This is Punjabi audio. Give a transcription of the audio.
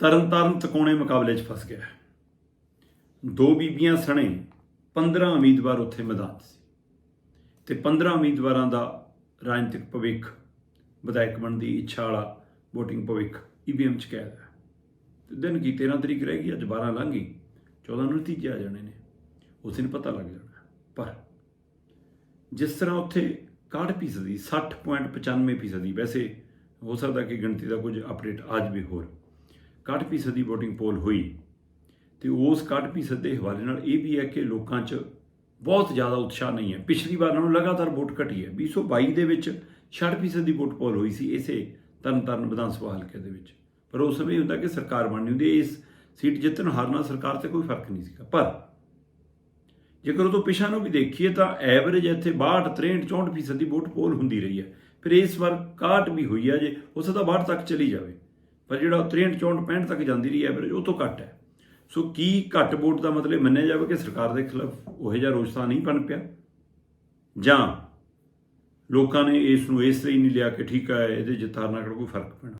ਤਰਨਤਾਰਨ ਤਕੋਣੇ ਮੁਕਾਬਲੇ 'ਚ ਫਸ ਗਿਆ ਦੋ ਬੀਬੀਆਂ ਸਣੇ 15 ਉਮੀਦਵਾਰ ਉੱਥੇ ਮੈਦਾਨ 'ਚ ਸੀ। ਤੇ 15 ਉਮੀਦਵਾਰਾਂ ਦਾ ਰਾਜਨੀਤਿਕ ਭਵਿੱਖ, ਵਿਧਾਇਕ ਬਣਨ ਦੀ ਇੱਛਾ ਵਾਲਾ VOTING ਭਵਿੱਖ ਈਵੀਐਮ 'ਚ ਕੈਦ ਹੈ। ਤੇ ਦਿਨ ਕੀ 13 ਤਰੀਕ ਰਹਿ ਗਈ, ਅੱਜ 12 ਲੰਘ ਗਈ 14 ਨੂੰ ਨਤੀਜੇ ਆ ਜਾਣੇ ਨੇ। ਉਸ ਦਿਨ ਪਤਾ ਲੱਗ ਜਾਣਾ ਪਰ ਜਿਸ ਤਰ੍ਹਾਂ ਉੱਥੇ 61% ਦੀ 60.95% ਦੀ ਵੈਸੇ ਹੋ ਸਕਦਾ ਕਿ ਗਿਣਤੀ ਦਾ ਕੁਝ ਅਪਡੇਟ ਅੱਜ ਵੀ ਹੋਰ 61% ਦੀ VOTING ਪੋਲ ਹੋਈ ਤੇ ਉਸ 61% ਦੇ ਹਵਾਲੇ ਨਾਲ ਇਹ ਵੀ ਹੈ ਕਿ ਲੋਕਾਂ 'ਚ ਬਹੁਤ ਜ਼ਿਆਦਾ ਉਤਸ਼ਾਹ ਨਹੀਂ ਹੈ। ਪਿਛਲੀ ਵਾਰ ਨਾਲੋਂ ਲਗਾਤਾਰ ਵੋਟ ਘਟੀ ਹੈ। 2022 ਦੇ ਵਿੱਚ 60% ਦੀ ਵੋਟ ਪੋਲ ਹੋਈ ਸੀ ਇਸੇ ਤਰਨਤਾਰਨ ਵਿਧਾਨ ਸਭਾ ਹਲਕੇ ਦੇ ਵਿੱਚ। ਪਰ ਉਸ ਸਮੇਂ ਇਹ ਹੁੰਦਾ ਕਿ ਸਰਕਾਰ ਬਣਨੀ ਹੁੰਦੀ ਇਸ ਸੀਟ ਜਿੱਤਣ ਹਾਰਨਾ ਸਰਕਾਰ ਤੇ ਕੋਈ ਫ਼ਰਕ ਨਹੀਂ ਸੀਗਾ। ਪਰ ਜੇਕਰ ਉਹ ਤੋਂ ਪਿਛਾ ਨੂੰ ਵੀ ਦੇਖੀਏ ਤਾਂ ਐਵਰੇਜ ਇੱਥੇ 62 63 64% ਦੀ ਵੋਟ ਪੋਲ ਹੁੰਦੀ ਰਹੀ ਹੈ। ਫਿਰ ਇਸ ਵਾਰ 61 ਵੀ ਹੋਈ ਹੈ ਜੇ ਹੋ ਸਕਦਾ 62 ਤੱਕ ਚਲੀ ਜਾਵੇ। ਪਰ ਜਿਹੜਾ 63 64 65 ਤੱਕ ਜਾਂਦੀ ਰਹੀ ਐਵਰੇਜ, ਉਹ ਤੋਂ ਘੱਟ ਹੈ। ਸੋ ਕੀ ਘੱਟ ਵੋਟ ਦਾ ਮਤਲਬ ਮੰਨਿਆ ਜਾਵੇ ਕਿ ਸਰਕਾਰ ਦੇ ਖਿਲਾਫ ਉਹ ਜਿਹਾ ਰੋਸਤਾ ਨਹੀਂ ਬਣ ਪਿਆ? ਜਾਂ ਲੋਕਾਂ ਨੇ ਇਸ ਨੂੰ ਇਸ ਲਈ ਨਹੀਂ ਲਿਆ ਕਿ ਠੀਕ ਹੈ, ਇਹਦੇ ਜਿਤਾਰ ਨਾਲ ਕੋਈ ਫ਼ਰਕ ਪੈਣਾ?